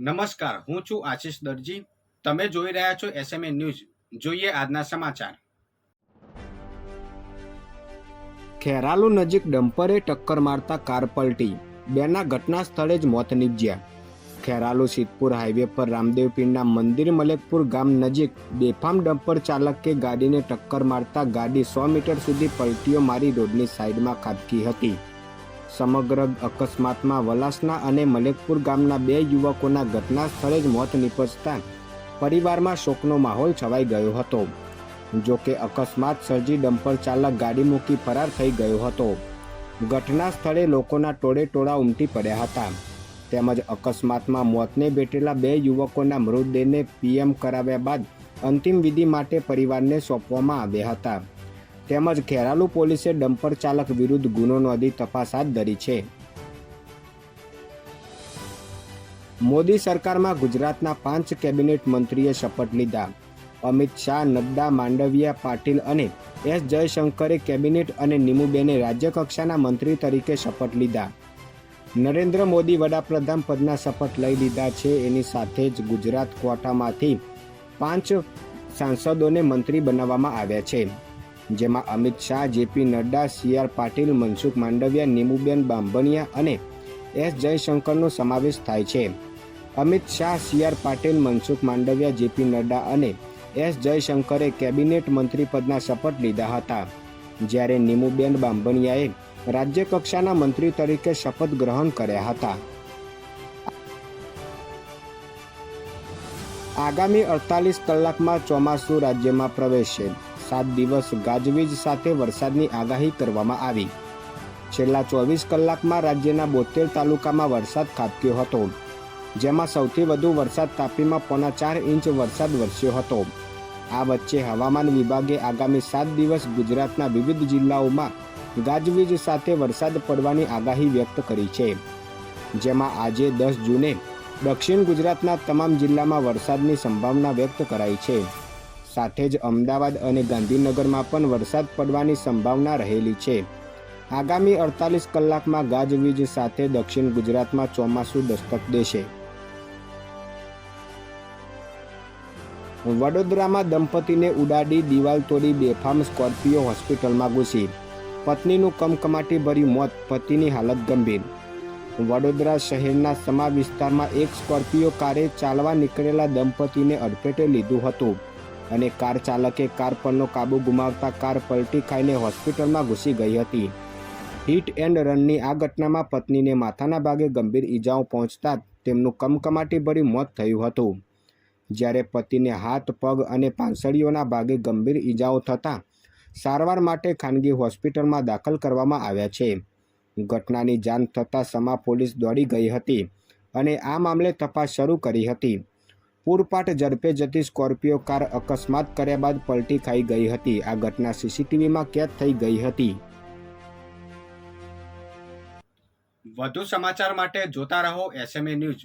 નમસ્કાર, હું છું આશીષ દરજી. તમે જોઈ રહ્યા છો એસએમએ ન્યૂઝ જોઈએ આજના સમાચાર. ખેરાલુ નજીક ડમ્પરે ટક્કર મારતા કાર પલટી. બેના ઘટના સ્થળે જ મોત નીપજ્યા. ખેરાલુ સિદ્ધપુર હાઈવે પર રામદેવપીંડના મંદિર મલેકપુર ગામ નજીક બેફામ ડમ્પર ચાલકે ગાડીને ટક્કર મારતા ગાડી સો મીટર સુધી પલટીઓ મારી રોડની સાઈડમાં ખાબકી હતી. સમગ્ર અકસ્માતમાં વલાસના અને મલેકપુર ગામના બે યુવકોના ઘટના સ્થળે જ મોત નીપજતા પરિવારમાં શોકનો માહોલ છવાઈ ગયો હતો. જો કે અકસ્માત સર્જી ડમ્પર ચાલક ગાડી મૂકી ફરાર થઈ ગયો હતો. ઘટના સ્થળે લોકોના ટોળે ટોળા ઉમટી પડ્યા હતા. તેમજ અકસ્માતમાં મોતને ભેટેલા બે યુવકોના મૃતદેહને પીએમ કરાવ્યા બાદ અંતિમ વિધિ માટે પરિવારને સોંપવામાં આવ્યા હતા. તેમજ ખેરાલુ પોલીસે ડમ્પર ચાલક વિરુદ્ધ ગુનો નોંધી તપાસ હાથ ધરી છે. મોદી સરકારમાં ગુજરાતના પાંચ કેબિનેટ મંત્રીએ શપથ લીધા. અમિત શાહ, નડ્ડા, માંડવિયા, પાટીલ અને એસ જયશંકરે કેબિનેટ અને નીમુબેને રાજ્યકક્ષાના મંત્રી તરીકે શપથ લીધા. નરેન્દ્ર મોદી વડાપ્રધાન પદના શપથ લઈ લીધા છે. એની સાથે જ ગુજરાત કોટામાંથી પાંચ સાંસદોને મંત્રી બનાવવામાં આવ્યા છે. જેમાં Amit Shah, JP Nadda, C R Patil, Mansukh Mandaviya, Nimuben Bambhaniya અને એસ જયશંકરનો સમાવેશ થાય છે. Amit Shah, C R Patil, Mansukh Mandaviya, JP Nadda અને એસ જયશંકરે કેબિનેટ મંત્રી પદના શપથ લીધા હતા. જ્યારે નીમુબેન બાંભણિયાએ રાજ્ય કક્ષાના મંત્રી તરીકે શપથ ગ્રહણ કર્યા હતા. આગામી અડતાલીસ કલાકમાં ચોમાસું રાજ્યમાં પ્રવેશશે. સાત દિવસ ગાજવીજ સાથે વરસાદની આગાહી કરવામાં આવી. છેલ્લા ચોવીસ કલાકમાં રાજ્યના બોતેર તાલુકામાં વરસાદ ખાબક્યો હતો, જેમાં સૌથી વધુ વરસાદ તાપીમાં પોણા ચાર ઇંચ વરસાદ વરસ્યો હતો. આ વચ્ચે હવામાન વિભાગે આગામી સાત દિવસ ગુજરાતના વિવિધ જિલ્લાઓમાં ગાજવીજ સાથે વરસાદ પડવાની આગાહી વ્યક્ત કરી છે, જેમાં આજે દસ જૂને દક્ષિણ ગુજરાતના તમામ જિલ્લામાં વરસાદની સંભાવના વ્યક્ત કરાઈ છે. સાથે જ અમદાવાદ અને ગાંધીનગરમાં પણ વરસાદ પડવાની સંભાવના રહેલી છે. આગામી અડતાલીસ કલાકમાં ગાજવીજ સાથે દક્ષિણ ગુજરાતમાં ચોમાસું દસ્તક દેશે. વડોદરામાં દંપતીને ઉડાડી દિવાલ તોડી બેફામ સ્કોર્પિયો હોસ્પિટલમાં ઘૂસી. પત્નીનું કમકમાટી ભર્યું મોત, પતિની હાલત ગંભીર. વડોદરા શહેરના સમા વિસ્તારમાં એક સ્કોર્પિયો કારે ચાલવા નીકળેલા દંપતીને અડફેટે લીધું હતું. અને કાર ચાલકે કાર પરનો કાબુ ગુમાવતા કાર પલટી ખાઈને હોસ્પિટલમાં ઘૂસી ગઈ હતી. હિટ એન્ડ રનની આ ઘટનામાં પત્નીને માથાના ભાગે ગંભીર ઈજાઓ પહોંચતા તેમનું કમકમાટી ભર્યું મોત થયું હતું. જ્યારે પતિને હાથ, પગ અને પાંસળીઓના ભાગે ગંભીર ઈજાઓ થતાં સારવાર માટે ખાનગી હોસ્પિટલમાં દાખલ કરવામાં આવ્યા છે. ઘટનાની જાણ થતાં સમા પોલીસ દોડી ગઈ હતી અને આ મામલે તપાસ શરૂ કરી હતી. પૂરપાટ ઝડપે જતી સ્કોર્પિયો કાર અકસ્માત કર્યા બાદ પલટી ખાઈ ગઈ હતી. આ ઘટના સીસીટીવીમાં કેદ થઈ ગઈ હતી. વધુ સમાચાર માટે જોતા રહો એસએમએ ન્યૂઝ